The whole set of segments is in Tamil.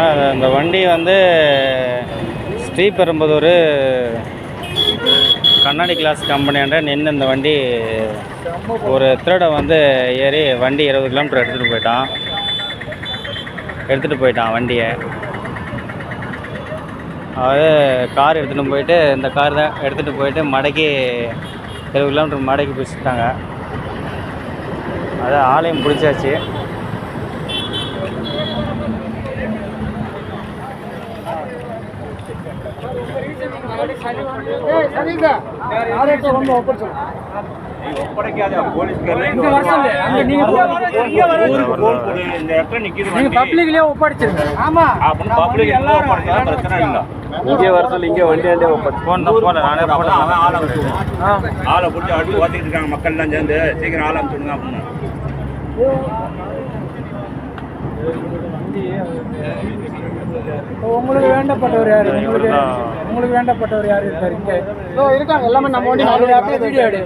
ஆனால் இந்த வண்டி வந்து ஸ்ரீபெரும்புதூர் கண்ணாடி கிளாஸ் கம்பெனியாண்ட நின்று இந்த வண்டி ஒரு திருடன் வந்து ஏறி வண்டி இருபது கிலோமீட்டர் எடுத்துகிட்டு போயிட்டான். எடுத்துகிட்டு போயிட்டான் வண்டியை. அதாவது கார் எடுத்துகிட்டு போயிட்டு இந்த கார் தான் எடுத்துகிட்டு போயிட்டு மடக்கி இருபது கிலோமீட்டர் மடக்கி பிடிச்சிட்டாங்க. அது ஆலயம் பிடிச்சாச்சு. பப்ளிக்லயே ஒப்படைச்சிருங்க. ஆமா. இங்கே வர சொல்லி இங்கே வண்டியாண்டே ஃபோன் தான் ஃபோனில் நானே போட்டேன் ஆளை பிடிச்சி அடிச்சு ஓத்திட்டு இருக்காங்க. மக்கள் எல்லாம் சேர்ந்து சீக்கிரம் ஆள் அனுப்பிச்சுடுங்க அப்படின்னு. உங்களுக்கு வேண்டப்பட்டவர் யாரு? உங்களுக்கு உங்களுக்கு வேண்டப்பட்டவர் யாரு இருக்காரு? இங்க. இருக்காங்க. எல்லாமே நம்ம வண்டி நாலு வீடியோ எடு.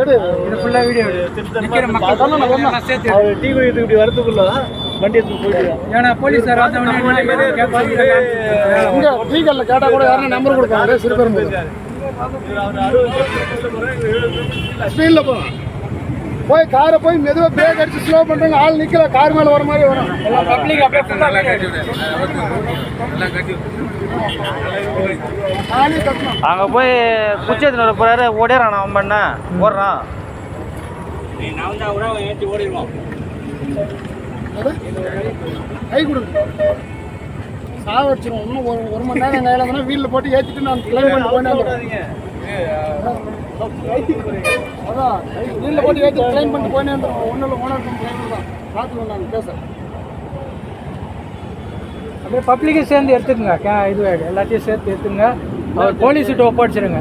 எடு. இது ஃபுல்லா வீடியோ எடு. மக்கள் சேர்த்து டீ குடிக்கிறது இப்படி வரதுக்குள்ள வண்டி எடுத்து போயிட்டு ஏன்னா போலீஸ் சார் இங்க டீக்கல்ல கேட்டா கூட யாரும் நம்பர் கொடுப்பாங்க. சிறுபெரும்புதூர் ஸ்பீட்ல போகும் போய் காரை போய் மெதுவாக பிரேக் அடிச்சு ஸ்லோ பண்றாங்க ஆள் நிக்கல. கார் மேல வர மாதிரி வரும். அங்கே போய் குச்சி எடுத்துன்னு வர போகிறாரு ஓடிறான். அவன் பண்ண ஓடுறான் கை கொடுங்க. சாவடிச்சிடும் இன்னும் ஒரு ஒரு மணி நேரம் நேரம் இருந்தால் வீட்டில் போட்டு ஏற்றிட்டு நான் கிளம்பி பண்ணி போனேன் அதான் வீட்டில் போட்டு ஏற்றி கிளைம் பண்ணிட்டு போனேன் ஒன்றும் ஓனர் கிளைம் தான் பார்த்துக்கணும் நான் பேசுகிறேன் அப்படியே பப்ளிக்கை சேர்ந்து எடுத்துக்கங்க. கே இது எல்லாத்தையும் சேர்த்து எடுத்துங்க அவர் போலீஸ்கிட்ட ஒப்படைச்சிருங்க.